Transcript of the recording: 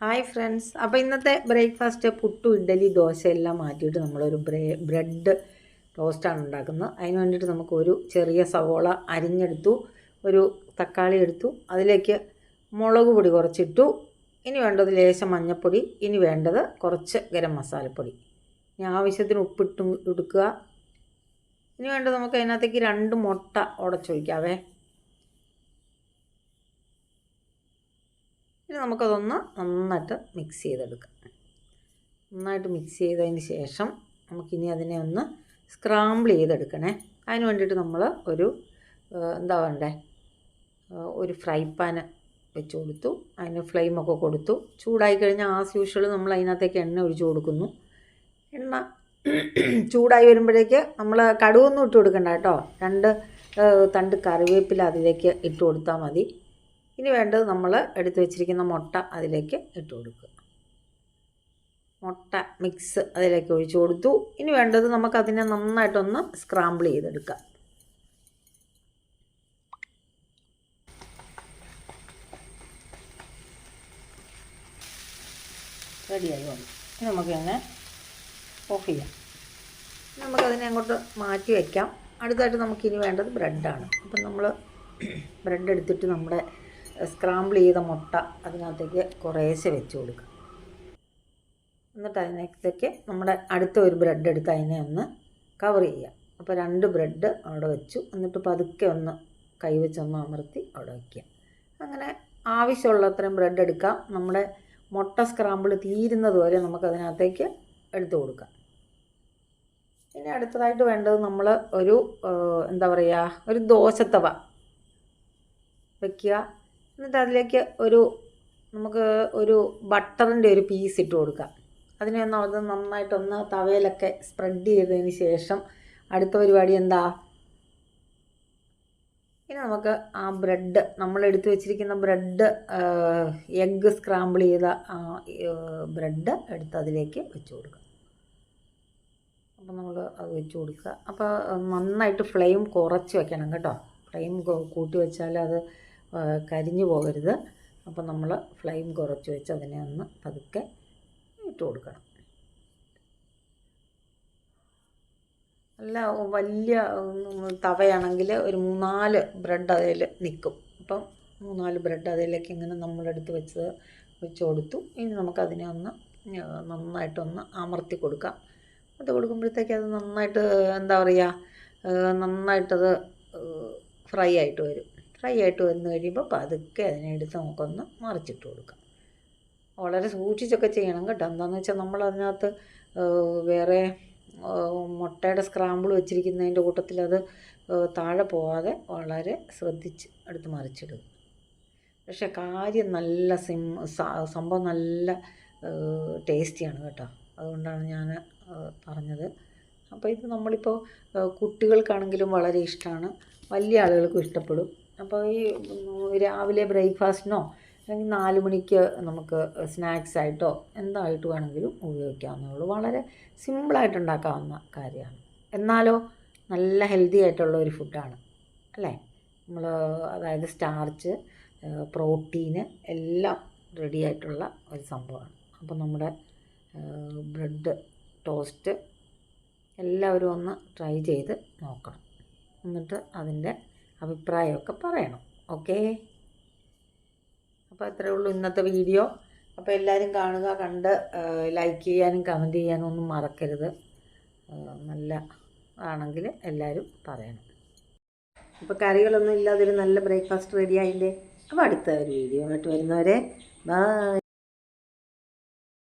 Hi friends. അപ്പോൾ ഇന്നത്തെ breakfast puttu idli dosa എല്ലാം മാറ്റിയിട്ട് നമ്മളൊരു ബ്രേ ബ്രെഡ് ടോസ്റ്റാണ് ഉണ്ടാക്കുന്നത്. അതിന് വേണ്ടിയിട്ട് നമുക്കൊരു ചെറിയ സവോള അരിഞ്ഞെടുത്തു ഒരു തക്കാളി എടുത്തു അതിലേക്ക് മുളക് പൊടി കുറച്ചിട്ടു ഇനി വേണ്ടത് ലേശം മഞ്ഞൾപ്പൊടി ഇനി വേണ്ടത് കുറച്ച് ഗരം മസാലപ്പൊടി. ഇനി ആവശ്യത്തിന് ഉപ്പിട്ട് എടുക്കുക. ഇനി വേണ്ടത് നമുക്ക് അതിനകത്തേക്ക് രണ്ട് മുട്ട ഉടച്ചൊഴിക്കാവേ. ഇനി നമുക്കതൊന്ന് നന്നായിട്ട് മിക്സ് ചെയ്തെടുക്കാം. നന്നായിട്ട് മിക്സ് ചെയ്തതിന് ശേഷം നമുക്കിനി അതിനെ ഒന്ന് സ്ക്രാമ്പിൾ ചെയ്തെടുക്കണേ. അതിന് വേണ്ടിയിട്ട് നമ്മൾ ഒരു എന്താ വേണ്ടേ ഒരു ഫ്രൈ പാന് വെച്ച് കൊടുത്തു. അതിന് ഫ്ലെയിമൊക്കെ കൊടുത്തു. ചൂടായി കഴിഞ്ഞാൽ ആസ് യൂഷ്വൽ നമ്മൾ അതിനകത്തേക്ക് എണ്ണ ഒഴിച്ച് കൊടുക്കുന്നു. എണ്ണ ചൂടായി വരുമ്പോഴേക്ക് നമ്മൾ കടുവൊന്നും ഇട്ട് കൊടുക്കണ്ട കേട്ടോ. രണ്ട് തണ്ട് കറിവേപ്പില അതിലേക്ക് ഇട്ട് കൊടുത്താൽ മതി. ഇനി വേണ്ടത് നമ്മൾ എടുത്തു വെച്ചിരിക്കുന്ന മുട്ട അതിലേക്ക് ഇട്ട് കൊടുക്കുക. മുട്ട മിക്സ് അതിലേക്ക് ഒഴിച്ചു കൊടുത്തു. ഇനി വേണ്ടത് നമുക്കതിനെ നന്നായിട്ടൊന്ന് സ്ക്രാമ്പിൾ ചെയ്തെടുക്കാം. റെഡിയായി വന്നു. ഇനി നമുക്കതിനെ ഓഫ് ചെയ്യാം. നമുക്കതിനെ അങ്ങോട്ട് മാറ്റി വയ്ക്കാം അടുത്തായിട്ട് നമുക്കിനി വേണ്ടത് ബ്രെഡാണ് അപ്പം നമ്മൾ ബ്രെഡ് എടുത്തിട്ട് നമ്മുടെ സ്ക്രാമ്പിൾ ചെയ്ത മുട്ട അതിനകത്തേക്ക് കുറേശ്ശെ വെച്ച് കൊടുക്കുക എന്നിട്ട് അതിനകത്തേക്ക് നമ്മുടെ അടുത്ത ഒരു ബ്രെഡ് എടുത്ത് അതിനെ ഒന്ന് കവർ ചെയ്യുക. അപ്പോൾ രണ്ട് ബ്രെഡ് അവിടെ വെച്ചു. എന്നിട്ട് പതുക്കെ ഒന്ന് കൈവച്ചൊന്ന് അമർത്തി അവിടെ വയ്ക്കുക അങ്ങനെ ആവശ്യമുള്ള അത്രയും ബ്രെഡ് എടുക്കാം. നമ്മുടെ മുട്ട സ്ക്രാമ്പിൾ തീരുന്നത് വരെ നമുക്കതിനകത്തേക്ക് എടുത്തു കൊടുക്കാം. ഇനി അടുത്തതായിട്ട് വേണ്ടത് നമ്മൾ ഒരു എന്താ പറയുക ഒരു ദോശത്തവ വയ്ക്കുക എന്നിട്ട് അതിലേക്ക് ഒരു നമുക്ക് ഒരു ബട്ടറിന്റെ ഒരു പീസ് ഇട്ട് കൊടുക്കാം. അതിനെ ഒന്ന് അത് നന്നായിട്ടൊന്ന് തവയിലൊക്കെ സ്പ്രെഡ് ചെയ്തതിന് ശേഷം അടുത്ത പരിപാടി എന്താ? ഇനി നമുക്ക് ആ ബ്രെഡ് നമ്മൾ എടുത്തു വെച്ചിരിക്കുന്ന ബ്രെഡ് എഗ്ഗ് സ്ക്രാമ്പിൾ ചെയ്ത ആ ബ്രെഡ് എടുത്ത് അതിലേക്ക് വെച്ച് കൊടുക്കുക അപ്പോൾ നമ്മൾ അത് വെച്ച് കൊടുക്കുക. അപ്പോൾ നന്നായിട്ട് ഫ്ലെയിം കുറച്ച് വെക്കണം കേട്ടോ. ഫ്ലെയിം കൂട്ടി വെച്ചാൽ അത് കരിഞ്ഞു പോകരുത്. അപ്പോൾ നമ്മൾ ഫ്ലെയിം കുറച്ച് വെച്ച് അതിനെ ഒന്ന് പതുക്കെ ഇട്ട് കൊടുക്കണം. അല്ല വലിയ തവയാണെങ്കിൽ ഒരു മൂന്നാൽ ബ്രെഡ് അതിൽ നിൽക്കും അപ്പം മൂന്നാൽ ബ്രെഡ് അതിലേക്ക് ഇങ്ങനെ നമ്മളെടുത്ത് വെച്ചത് വെച്ച് കൊടുത്തു. ഇനി നമുക്കതിനെ ഒന്ന് നന്നായിട്ടൊന്ന് അമർത്തി കൊടുക്കാം. അത് കൊടുക്കുമ്പോഴത്തേക്ക് അത് നന്നായിട്ട് എന്താ പറയുക നന്നായിട്ടത് ഫ്രൈ ആയിട്ട് വരും. ഫ്രൈ ആയിട്ട് വന്നു കഴിയുമ്പോൾ പതുക്കെ അതിനെടുത്ത് നമുക്കൊന്ന് മറിച്ചിട്ട് കൊടുക്കാം. വളരെ സൂക്ഷിച്ചൊക്കെ ചെയ്യണം കേട്ടോ. എന്താണെന്ന് വെച്ചാൽ നമ്മൾ അതിനകത്ത് വേറെ മുട്ടയുടെ സ്ക്രാമ്പിൾ വെച്ചിരിക്കുന്നതിന്റെ കൂട്ടത്തിൽ അത് താഴെ പോവാതെ വളരെ ശ്രദ്ധിച്ച് എടുത്ത് മറിച്ചിടുക. പക്ഷേ കാര്യം നല്ല സിം സംഭവം നല്ല ടേസ്റ്റിയാണ് കേട്ടോ. അതുകൊണ്ടാണ് ഞാൻ പറഞ്ഞത്. അപ്പോൾ ഇത് നമ്മളിപ്പോൾ കുട്ടികൾക്കാണെങ്കിലും വളരെ ഇഷ്ടമാണ്. വലിയ ആളുകൾക്കും ഇഷ്ടപ്പെടും. അപ്പോൾ ഈ രാവിലെ ബ്രേക്ക്ഫാസ്റ്റിനോ അല്ലെങ്കിൽ നാല് മണിക്ക് നമുക്ക് സ്നാക്സ് ആയിട്ടോ എന്തായിട്ട് വേണമെങ്കിലും ഉപയോഗിക്കാവുന്നേ ഉള്ളൂ. വളരെ സിമ്പിളായിട്ട് ഉണ്ടാക്കാവുന്ന കാര്യമാണ്. എന്നാലോ നല്ല ഹെൽത്തി ആയിട്ടുള്ള ഒരു ഫുഡാണ് അല്ലേ? നമ്മൾ അതായത് സ്റ്റാർച്ച് പ്രോട്ടീന് എല്ലാം റെഡി ആയിട്ടുള്ള ഒരു സംഭവമാണ്. അപ്പോൾ നമ്മുടെ ബ്രെഡ് ടോസ്റ്റ് എല്ലാവരും ഒന്ന് ട്രൈ ചെയ്ത് നോക്കണം. എന്നിട്ട് അതിന്റെ അഭിപ്രായമൊക്കെ പറയണം. ഓക്കേ? അപ്പോൾ അത്രയേ ഉള്ളൂ ഇന്നത്തെ വീഡിയോ. അപ്പോൾ എല്ലാവരും കാണുക കണ്ട് ലൈക്ക് ചെയ്യാനും കമന്റ് ചെയ്യാനും ഒന്നും മറക്കരുത്. നല്ല ആണെങ്കിൽ എല്ലാവരും പറയണം. അപ്പോൾ കറികളൊന്നും ഇല്ലാതൊരു നല്ല ബ്രേക്ക്ഫാസ്റ്റ് റെഡി ആയില്ലേ? അപ്പോൾ അടുത്ത ഒരു വീഡിയോ ആയിട്ട് വരുന്നവരെ ബൈ